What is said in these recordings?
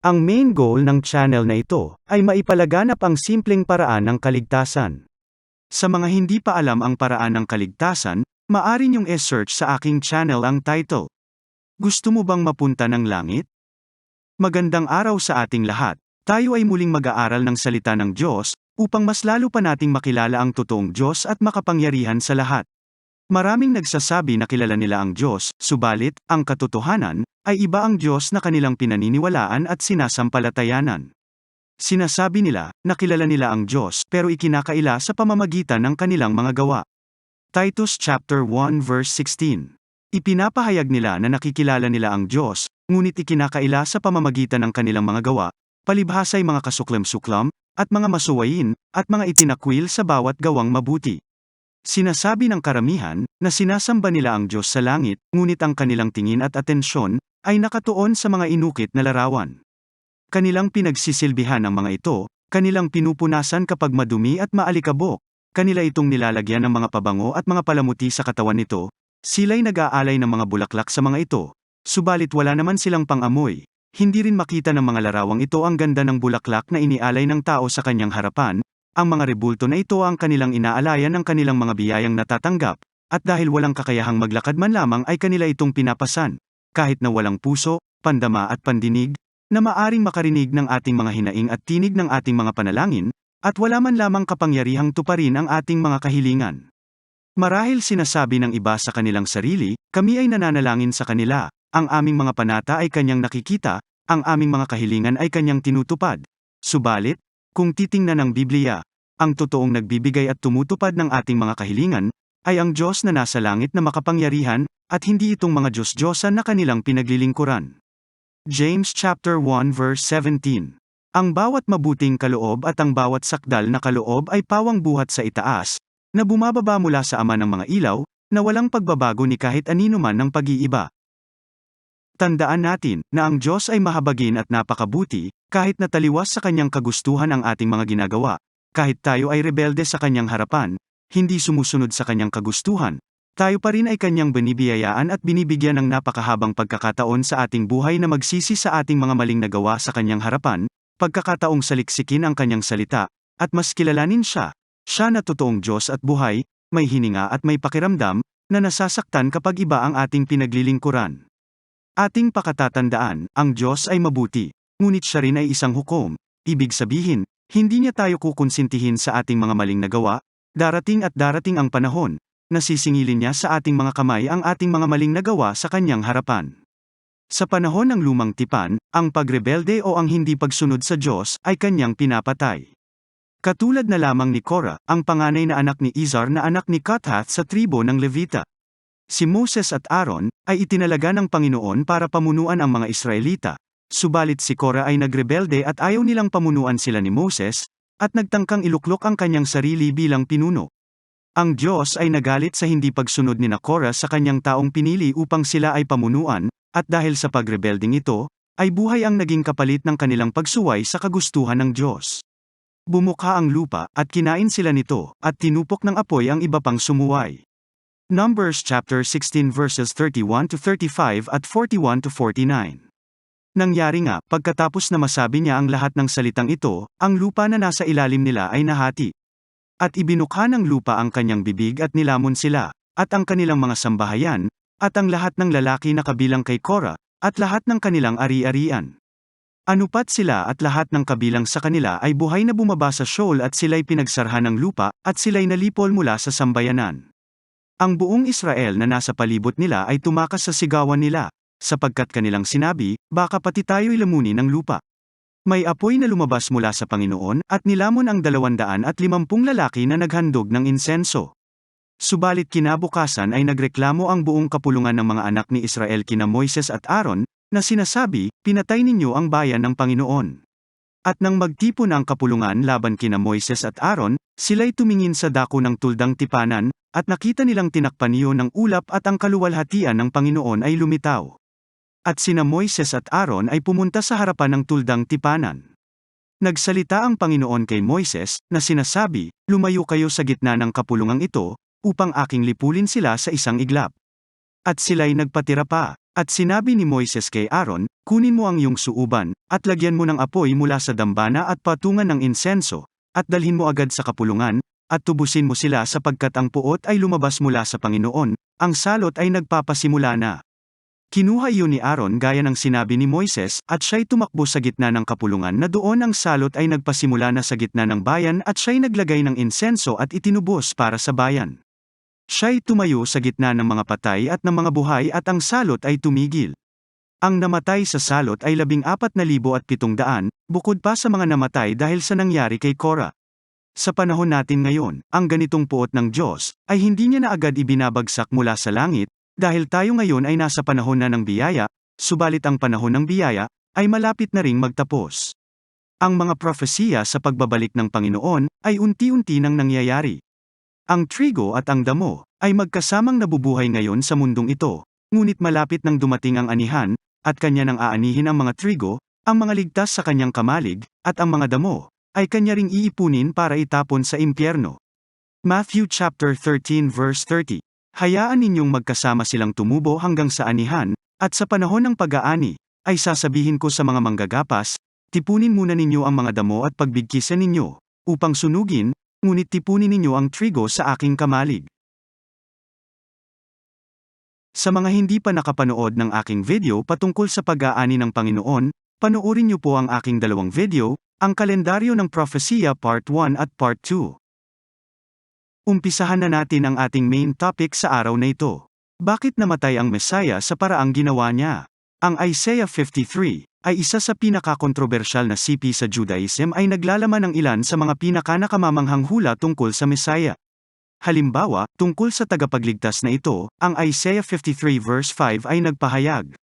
Ang main goal ng channel na ito ay maipalaganap ang simpleng paraan ng kaligtasan. Sa mga hindi pa alam ang paraan ng kaligtasan, maari niyong e-search sa aking channel ang title. Gusto mo bang mapunta ng langit? Magandang araw sa ating lahat. Tayo ay muling mag-aaral ng salita ng Diyos upang mas lalo pa nating makilala ang totoong Diyos at makapangyarihan sa lahat. Maraming nagsasabi na kilala nila ang Diyos, subalit, ang katotohanan, ay iba ang Diyos na kanilang pinaniniwalaan at sinasampalatayanan. Sinasabi nila, na kilala nila ang Diyos pero ikinakaila sa pamamagitan ng kanilang mga gawa. Titus chapter 1 verse 16. Ipinapahayag nila na nakikilala nila ang Diyos, ngunit ikinakaila sa pamamagitan ng kanilang mga gawa, palibhasay mga kasuklam-suklam, at mga masuwayin, at mga itinakwil sa bawat gawang mabuti. Sinasabi ng karamihan, na sinasamba nila ang Diyos sa langit, ngunit ang kanilang tingin at atensyon, ay nakatuon sa mga inukit na larawan. Kanilang pinagsisilbihan ang mga ito, kanilang pinupunasan kapag madumi at maalikabok, kanila itong nilalagyan ng mga pabango at mga palamuti sa katawan nito, sila'y nag-aalay ng mga bulaklak sa mga ito, subalit wala naman silang pang-amoy, hindi rin makita ng mga larawang ito ang ganda ng bulaklak na inialay ng tao sa kanyang harapan, ang mga rebulto na ito ang kanilang inaalayan ng kanilang mga biyayang natatanggap, at dahil walang kakayahang maglakad man lamang ay kanila itong pinapasan, kahit na walang puso, pandama at pandinig, na maaring makarinig ng ating mga hinaing at tinig ng ating mga panalangin, at wala man lamang kapangyarihang tuparin ang ating mga kahilingan. Marahil sinasabi ng iba sa kanilang sarili, kami ay nananalangin sa kanila, ang aming mga panata ay kanyang nakikita, ang aming mga kahilingan ay kanyang tinutupad. Subalit, kung titingnan ng Biblia, ang totoong nagbibigay at tumutupad ng ating mga kahilingan, ay ang Diyos na nasa langit na makapangyarihan, at hindi itong mga Diyos-Diyosan na kanilang pinaglilingkuran. James chapter 1 verse 17 Ang bawat mabuting kaloob at ang bawat sakdal na kaloob ay pawang buhat sa itaas, na bumababa mula sa ama ng mga ilaw, na walang pagbabago ni kahit anino man ng pag-iiba. Tandaan natin, na ang Diyos ay mahabagin at napakabuti, kahit nataliwas sa kanyang kagustuhan ang ating mga ginagawa, kahit tayo ay rebelde sa kanyang harapan, hindi sumusunod sa kanyang kagustuhan, tayo pa rin ay kanyang binibiyayaan at binibigyan ng napakahabang pagkakataon sa ating buhay na magsisi sa ating mga maling nagawa sa kanyang harapan, pagkakataong saliksikin ang kanyang salita, at mas kilalanin siya, siya na totoong Diyos at buhay, may hininga at may pakiramdam, na nasasaktan kapag iba ang ating pinaglilingkuran. Ating pakatatandaan, ang Diyos ay mabuti, ngunit siya rin ay isang hukom, ibig sabihin, hindi niya tayo kukonsintihin sa ating mga maling nagawa, darating at darating ang panahon, nasisingilin niya sa ating mga kamay ang ating mga maling nagawa sa kanyang harapan. Sa panahon ng lumang tipan, ang pagrebelde o ang hindi pagsunod sa Diyos ay kanyang pinapatay. Katulad na lamang ni Korah, ang panganay na anak ni Izar na anak ni Kathath sa tribo ng Levita. Si Moses at Aaron ay itinalaga ng Panginoon para pamunuan ang mga Israelita, subalit si Korah ay nagrebelde at ayaw nilang pamunuan sila ni Moses, at nagtangkang iluklok ang kanyang sarili bilang pinuno. Ang Diyos ay nagalit sa hindi pagsunod ni Korah sa kanyang taong pinili upang sila ay pamunuan, at dahil sa pagrebelding ito, ay buhay ang naging kapalit ng kanilang pagsuway sa kagustuhan ng Diyos. Bumukha ang lupa, at kinain sila nito, at tinupok ng apoy ang iba pang sumuway. Numbers chapter 16 verses 31 to 35 at 41 to 49. Nangyari nga, pagkatapos na masabi niya ang lahat ng salitang ito, ang lupa na nasa ilalim nila ay nahati. At ibinukha ng lupa ang kanyang bibig at nilamon sila, at ang kanilang mga sambahayan, at ang lahat ng lalaki na kabilang kay Korah, at lahat ng kanilang ari-arian. Anupat sila at lahat ng kabilang sa kanila ay buhay na bumaba sa shoal at sila'y pinagsarhan ng lupa, at sila'y nalipol mula sa sambayanan. Ang buong Israel na nasa palibot nila ay tumakas sa sigawan nila, sapagkat kanilang sinabi, baka pati tayo'y lamunin ng lupa. May apoy na lumabas mula sa Panginoon, at nilamon ang dalawandaan at limampung lalaki na naghandog ng insenso. Subalit kinabukasan ay nagreklamo ang buong kapulungan ng mga anak ni Israel kina Moises at Aaron, na sinasabi, pinatay ninyo ang bayan ng Panginoon. At nang magtipon ang kapulungan laban kina Moises at Aaron, sila'y tumingin sa dako ng tuldang tipanan, at nakita nilang tinakpan niyo ng ulap at ang kaluwalhatian ng Panginoon ay lumitaw. At sina Moises at Aaron ay pumunta sa harapan ng tuldang tipanan. Nagsalita ang Panginoon kay Moises, na sinasabi, Lumayo kayo sa gitna ng kapulungang ito, upang aking lipulin sila sa isang iglap. At sila'y nagpatira pa. At sinabi ni Moises kay Aaron, kunin mo ang iyong suuban, at lagyan mo ng apoy mula sa dambana at patungan ng insenso, at dalhin mo agad sa kapulungan, at tubusin mo sila sapagkat ang puot ay lumabas mula sa Panginoon, ang salot ay nagpapasimula na. Kinuha iyon ni Aaron gaya ng sinabi ni Moises, at siya'y tumakbo sa gitna ng kapulungan na doon ang salot ay nagpasimula na sa gitna ng bayan at siya'y naglagay ng insenso at itinubos para sa bayan. Siya'y tumayo sa gitna ng mga patay at ng mga buhay at ang salot ay tumigil. Ang namatay sa salot ay labing apat na libo at pitong daan, bukod pa sa mga namatay dahil sa nangyari kay Cora. Sa panahon natin ngayon, ang ganitong puot ng Diyos, ay hindi niya na agad ibinabagsak mula sa langit, dahil tayo ngayon ay nasa panahon na ng biyaya, subalit ang panahon ng biyaya, ay malapit na ring magtapos. Ang mga propesiya sa pagbabalik ng Panginoon, ay unti-unti nang nangyayari. Ang trigo at ang damo, ay magkasamang nabubuhay ngayon sa mundong ito, ngunit malapit nang dumating ang anihan, at kanya nang aanihin ang mga trigo, ang mga ligtas sa kanyang kamalig, at ang mga damo, ay kanya ring iipunin para itapon sa impyerno. Matthew chapter 13 verse 30 Hayaan ninyong magkasama silang tumubo hanggang sa anihan, at sa panahon ng pag-aani, ay sasabihin ko sa mga manggagapas, tipunin muna ninyo ang mga damo at pagbigkisan ninyo, upang sunugin, ngunit tipunin ninyo ang trigo sa aking kamalig. Sa mga hindi pa nakapanood ng aking video patungkol sa pag-aani ng Panginoon, panoorin niyo po ang aking dalawang video, ang kalendaryo ng propesiya part 1 at part 2. Umpisahan na natin ang ating main topic sa araw na ito. Bakit namatay ang Messiah sa paraang ginawa niya? Ang Isaiah 53 ay isa sa pinakakontrobersyal na sipi sa Judaism ay naglalaman ng ilan sa mga pinakanakamamamanghang hula tungkol sa Messiah. Halimbawa, tungkol sa tagapagligtas na ito, ang Isaiah 53 verse 5 ay nagpahayag.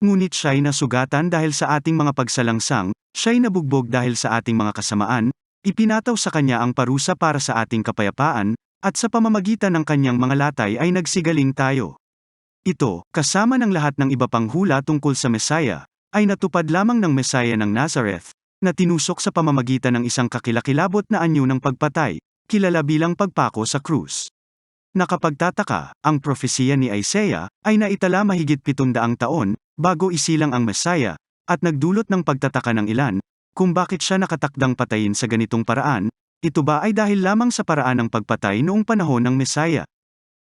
Ngunit siya'y nasugatan dahil sa ating mga pagsalangsang, siya'y nabugbog dahil sa ating mga kasamaan, Ipinataw sa kanya ang parusa para sa ating kapayapaan, at sa pamamagitan ng kanyang mga latay ay nagsigaling tayo. Ito, kasama ng lahat ng iba pang hula tungkol sa Messiah, ay natupad lamang ng Messiah ng Nazareth, na tinusok sa pamamagitan ng isang kakilakilabot na anyo ng pagpatay, kilala bilang pagpako sa krus. Nakapagtataka, ang propesiya ni Isaiah ay naitala mahigit pitundaang taon bago isilang ang Messiah, at nagdulot ng pagtataka ng ilan, kung bakit siya nakatakdang patayin sa ganitong paraan, ito ba ay dahil lamang sa paraan ng pagpatay noong panahon ng Mesaya?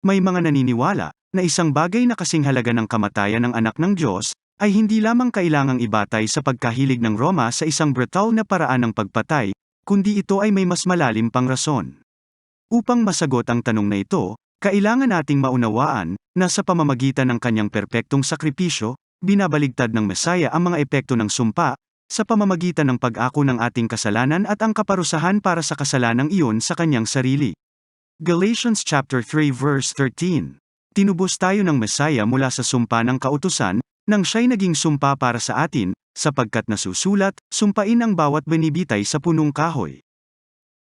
May mga naniniwala na isang bagay na kasing halaga ng kamatayan ng anak ng Diyos ay hindi lamang kailangang ibatay sa pagkahilig ng Roma sa isang brutal na paraan ng pagpatay, kundi ito ay may mas malalim pang rason. Upang masagot ang tanong na ito, kailangan nating maunawaan na sa pamamagitan ng kanyang perpektong sakripisyo, binabaligtad ng Mesaya ang mga epekto ng sumpa sa pamamagitan ng pag-ako ng ating kasalanan at ang kaparusahan para sa kasalanang iyon sa kanyang sarili. Galatians chapter 3 verse 13. Tinubos tayo ng Messiah mula sa sumpa ng kautusan, nang siya'y naging sumpa para sa atin, sapagkat nasusulat, sumpain ang bawat benibitay sa punong kahoy.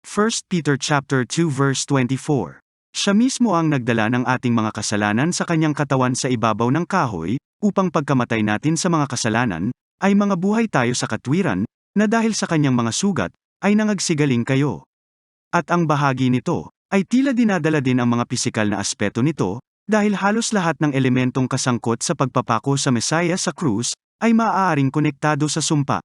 1 Peter chapter 2 verse 24. Siya mismo ang nagdala ng ating mga kasalanan sa kanyang katawan sa ibabaw ng kahoy, upang pagkamatay natin sa mga kasalanan, ay mga buhay tayo sa katwiran, na dahil sa kanyang mga sugat, ay nangagsigaling kayo. At ang bahagi nito, ay tila dinadala din ang mga pisikal na aspeto nito, dahil halos lahat ng elementong kasangkot sa pagpapako sa Messiah sa krus, ay maaaring konektado sa sumpa.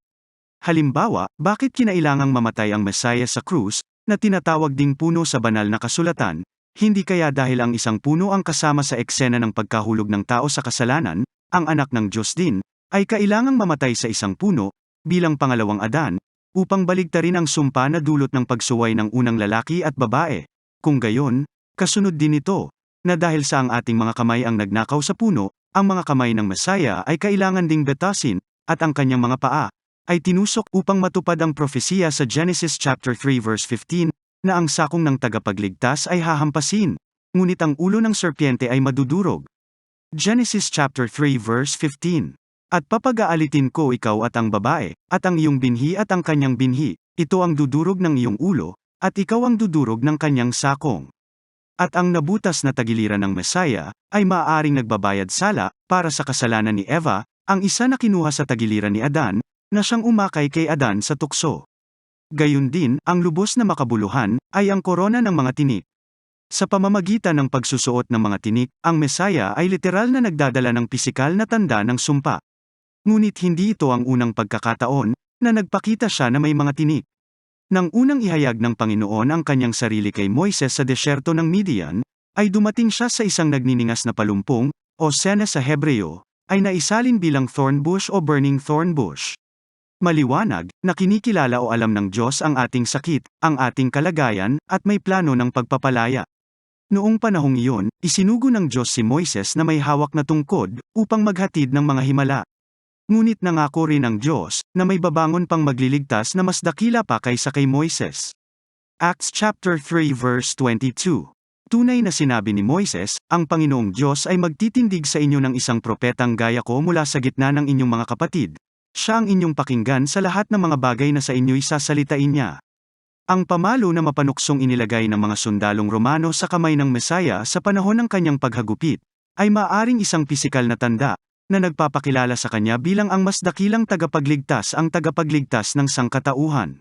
Halimbawa, bakit kinailangang mamatay ang Messiah sa krus, na tinatawag ding puno sa banal na kasulatan, hindi kaya dahil ang isang puno ang kasama sa eksena ng pagkahulog ng tao sa kasalanan, ang anak ng Diyos din, ay kailangang mamatay sa isang puno, bilang pangalawang adan, upang baligtarin ang sumpa na dulot ng pagsuway ng unang lalaki at babae. Kung gayon, kasunod din ito, na dahil sa ang ating mga kamay ang nagnakaw sa puno, ang mga kamay ng Mesaya ay kailangan ding betasin, at ang kanyang mga paa, ay tinusok upang matupad ang propesiya sa Genesis chapter 3 verse 15, na ang sakong ng tagapagligtas ay hahampasin, ngunit ang ulo ng serpiente ay madudurog. Genesis chapter 3 verse 15 at papag-aalitin ko ikaw at ang babae, at ang iyong binhi at ang kanyang binhi, ito ang dudurog ng iyong ulo, at ikaw ang dudurog ng kanyang sakong. At ang nabutas na tagiliran ng Mesaya, ay maaaring nagbabayad sala, para sa kasalanan ni Eva, ang isa na kinuha sa tagiliran ni Adan, na siyang umakay kay Adan sa tukso. Gayun din, ang lubos na makabuluhan, ay ang korona ng mga tinik. Sa pamamagitan ng pagsusuot ng mga tinik, ang Mesaya ay literal na nagdadala ng pisikal na tanda ng sumpa. Ngunit hindi ito ang unang pagkakataon na nagpakita siya na may mga tinik. Nang unang ihayag ng Panginoon ang kanyang sarili kay Moises sa desyerto ng Midian, ay dumating siya sa isang nagniningas na palumpong, o sena sa Hebreo, ay naisalin bilang thorn bush o burning thorn bush. Maliwanag, na kinikilala o alam ng Diyos ang ating sakit, ang ating kalagayan, at may plano ng pagpapalaya. Noong panahong iyon, isinugo ng Diyos si Moises na may hawak na tungkod, upang maghatid ng mga himala. Ngunit nangako rin ang Diyos, na may babangon pang magliligtas na mas dakila pa kaysa kay Moises. Acts chapter 3 verse 22. Tunay na sinabi ni Moises, ang Panginoong Diyos ay magtitindig sa inyo ng isang propetang gaya ko mula sa gitna ng inyong mga kapatid. Siya ang inyong pakinggan sa lahat ng mga bagay na sa inyo'y sasalitain niya. Ang pamalo na mapanuksong inilagay ng mga sundalong Romano sa kamay ng Mesaya sa panahon ng kanyang paghagupit, ay maaring isang pisikal na tanda, na nagpapakilala sa kanya bilang ang mas dakilang tagapagligtas ang tagapagligtas ng sangkatauhan.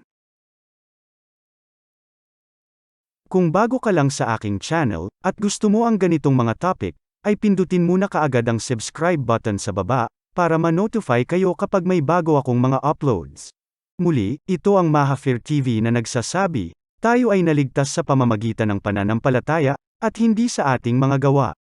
Kung bago ka lang sa aking channel, at gusto mo ang ganitong mga topic, ay pindutin muna kaagad ang subscribe button sa baba, para ma-notify kayo kapag may bago akong mga uploads. Muli, ito ang Mahafir TV na nagsasabi, tayo ay naligtas sa pamamagitan ng pananampalataya, at hindi sa ating mga gawa.